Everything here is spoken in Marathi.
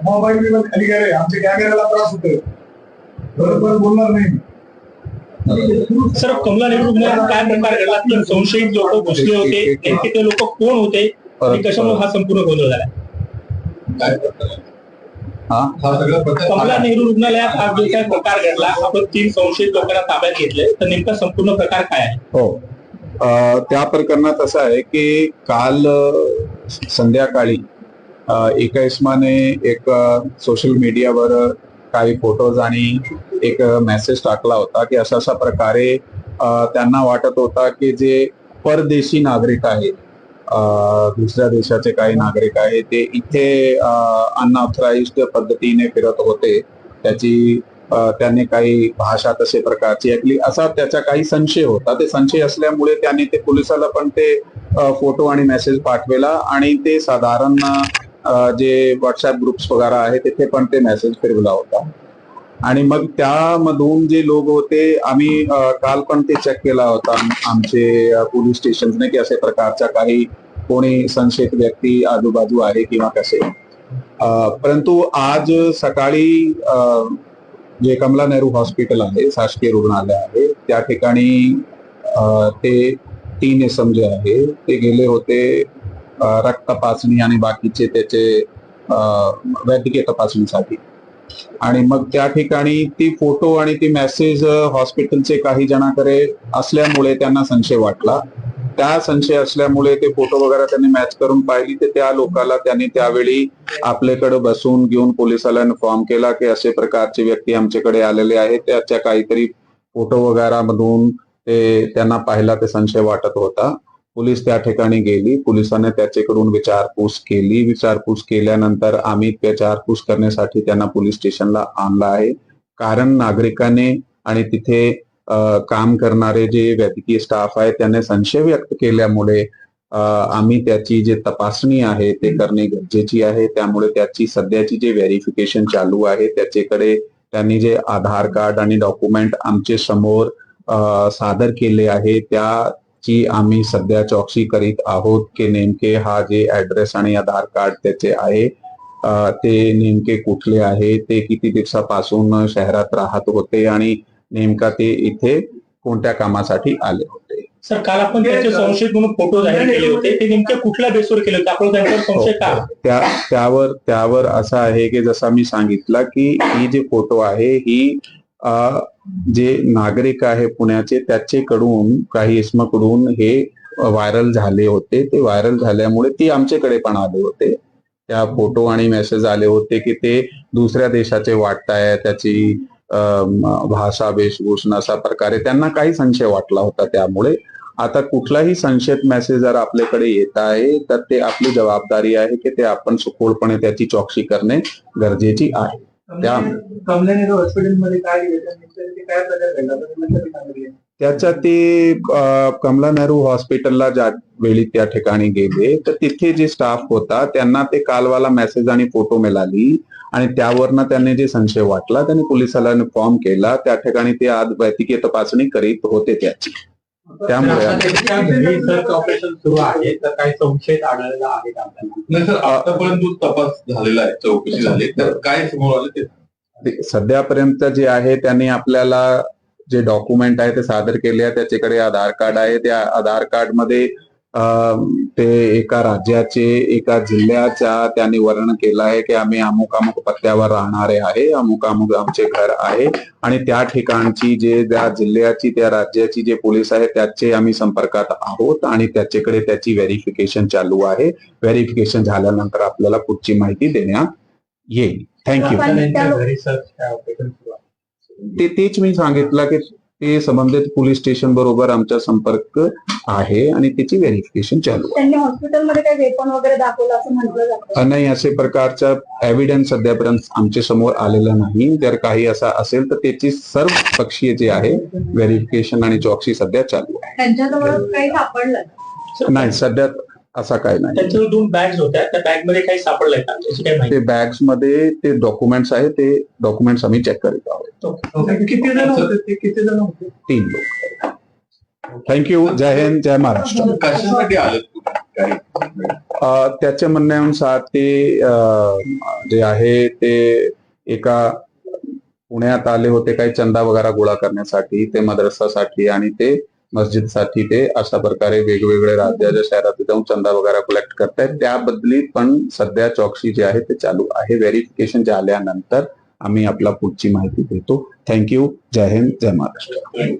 मोबाईल बिबाईल खाली गेले. आमच्या कॅमेऱ्याला त्रास होतोय. बरोबर बोलणार नाही सर कमला नेहरू रुग्णालयात काय प्रकार घडला? तीन संशयित लोक घुसले होते. नेमके ते लोक कोण होते? कशामुळे हा संपूर्ण गोंधळ झाला? हा? हा कमला नेहरू रुग्णालयात हा जो काय प्रकार घडला आपण तीन संशयित लोकांना ताब्यात घेतले तर नेमका संपूर्ण प्रकार काय आहे? हो. अ, त्या प्रकरणात असं आहे की काल संध्याकाळी एका इस्माने एक सोशल मीडियावर काही फोटोज आणि एक मेसेज टाकला होता की अशा अशा प्रकारे त्यांना वाटत होता की जे परदेशी नागरिक आहेत दुसऱ्या देशाचे काही नागरिक आहेत ते इथे अनऑथराइज्ड पद्धतीने फिरत होते. त्याची त्याने त्यांनी काही भाषा तसे प्रकारची ऐकली. असा त्याचा काही संशय होता. ते संशय असल्यामुळे त्यांनी ते पोलिसाला पण ते फोटो आणि मेसेज पाठवला आणि ते साधारण जे व्हॉट्सअप ग्रुप्स वगैरे आहे तिथे पण ते मेसेज फिरवला होता. आणि मग त्यामधून जे लोक होते आम्ही काल पण ते चेक केला होता आमचे पोलीस स्टेशनने की अशा प्रकारच्या काही कोणी संशयित व्यक्ती आजूबाजू आहे किंवा कसे. परंतु आज सकाळी जे कमला नेहरू हॉस्पिटल आहे शासकीय रुग्णालय आहे त्या ठिकाणी ते तीन इसम जे आहे ते गेले होते रक्त तपासणी आणि बाकीचे त्याचे वैद्यकीय तपासणीसाठी. आणि मग त्या ठिकाणी ती फोटो आणि ती मेसेज हॉस्पिटलचे काही जणांकडे असल्यामुळे त्यांना संशय वाटला. त्या संशय असल्यामुळे ते फोटो वगैरे त्यांनी मॅच करून पाहिली. तर त्या लोकाला त्यांनी त्यावेळी आपल्याकडे बसून घेऊन पोलिसाला इन्फॉर्म केला की असे प्रकारचे व्यक्ती आमच्याकडे आलेले आहेत. त्याच्या काहीतरी फोटो वगैरे मधून ते त्यांना पाहिला ते संशय वाटत होता. पोलीस त्या ठिकाणी गेली. पोलिसांनी त्याच्याकडून विचारपूस केली. विचारपूस केल्यानंतर आम्ही विचारपूस करण्यासाठी त्यांना पोलीस स्टेशनला आणला आहे. कारण नागरिकाने आणि तिथे काम करणारे जे वैद्यकीय स्टाफ आहे त्याने संशय व्यक्त केल्यामुळे आम्ही त्याची जे तपासणी आहे ते करणे गरजेची आहे. त्यामुळे त्याची सध्याची जे व्हेरिफिकेशन चालू आहे त्याच्याकडे त्यांनी जे आधार कार्ड आणि डॉक्युमेंट आमचे समोर सादर केले आहे त्या त्याची आम्ही सध्या चौकशी करीत आहोत की नेमके हा जे ऍड्रेस आणि आधार कार्ड त्याचे आहे ते नेमके कुठले आहे ते किती दिवसापासून शहरात राहत होते आणि नेमका ते इथे कोणत्या कामासाठी आले होते? सर काल आपण त्याचे संशयित म्हणून फोटो जाहीर केले होते. ते नेमक्या कुठल्या बेसवर केले होते? आपण त्यांच्यावर संशय का? त्या त्यावर त्यावर असं आहे की जसा मी सांगितलं की ही जे फोटो आहे ही जे नागरिक आहे पुण्याचे त्याचेकडून काही इसमकडून हे व्हायरल झाले होते. ते व्हायरल झाल्यामुळे ती आमच्याकडे पण आले होते. त्या फोटो आणि मेसेज आले होते की ते दुसऱ्या देशाचे वाटताय त्याची भाषा वेशभूषण अशा प्रकारे त्यांना काही संशय वाटला होता त्यामुळे. आता कुठलाही संशयित मेसेज जर आपल्याकडे येत आहे तर ते आपली जबाबदारी आहे की ते आपण सुखोलपणे त्याची चौकशी करणे गरजेची आहे. त्या कमला नेहरू हॉस्पिटलमध्ये काय काय प्रकार घडला. त्याच्या ते कमला नेहरू हॉस्पिटलला ज्या वेळी त्या ठिकाणी गेले तर तिथे जे स्टाफ होता त्यांना ते कालवाला मेसेज आणि फोटो मिळाली आणि त्यावरनं त्यांनी जे संशय वाटला त्यांनी पोलिसाला इन्फॉर्म केला. त्या ठिकाणी ते आज वैद्यकीय तपासणी करीत होते त्याची. त्यामुळे सर्च ऑपरेशन सुरू आहे तर काही संशयित आढळलेला आहे का आपल्याला? नाही सर आतापर्यंत जो तपास झालेला आहे चौकशी झाली तर काय समोर आलं ते? ते सध्यापर्यंत जे आहे त्यांनी आपल्याला जे डॉक्युमेंट आहे ते सादर केले आहे त्याच्याकडे आधार कार्ड आहे त्या आधार कार्डमध्ये ते एका राज्याचे एका जिल्ह्याच्या त्यांनी वर्णन केलं आहे की आम्ही अमुक अमुक पत्त्यावर राहणारे आहे अमुक अमुक आमचे घर आहे आणि त्या ठिकाणची जे त्या जिल्ह्याची त्या राज्याची जे पोलीस आहे त्याचे आम्ही संपर्कात आहोत आणि त्याच्याकडे त्याची व्हेरिफिकेशन चालू आहे. व्हेरिफिकेशन झाल्यानंतर आपल्याला पुढची माहिती देण्यात येईल. थँक्यू ते तेच मी सांगितलं की ते संबंधित पोलीस स्टेशन बरोबर आमचा संपर्क आहे आणि त्याची व्हेरिफिकेशन चालू त्यांनी हॉस्पिटलमध्ये काही वेपन वगैरे दाखवलं असं म्हटलं जातं. आहे नाही असे प्रकारचा एव्हिडन्स सध्यापर्यंत आमच्यासमोर आलेला नाही. जर काही असा असेल तर त्याची सर्व पक्षीय जे आहे व्हेरिफिकेशन आणि चौकशी सध्या चालू त्यांच्याजवळ काही सापडलं. आहे नाही सध्या असा काही नाही. त्यांच्यावर दोन बॅग्स होत्या. त्या बॅगमध्ये काही सापडलंय का? त्याची काही माहिती? ते बॅग्समध्ये ते डॉक्युमेंट्स आहे ते डॉक्युमेंट्स आम्ही चेक करीत आहोत. किती जण होते ते? किती जण होते? तीन लोक. Thank you Jai Hind Jai Maharashtra. कशासाठी आलं तुम्ही काही अ, त्याच्या म्हणण्यानुसार ते अ, जे आहे ते एका पुण्यात आले होते काही चंदा वगैरे गोळा करण्यासाठी ते मदरसासाठी आणि ते मस्जिदसाठी ते अशा प्रकारे वेगवेगळे राज्याच्या शहरात जाऊन चंदा वगैरे कलेक्ट करतायत त्याबद्दली पण सध्या चौकशी जी आहे ते चालू आहे. व्हेरिफिकेशन झाल्यानंतर आम्ही आपला पुढची माहिती देतो. Thank you Jai Hind Jai Maharashtra.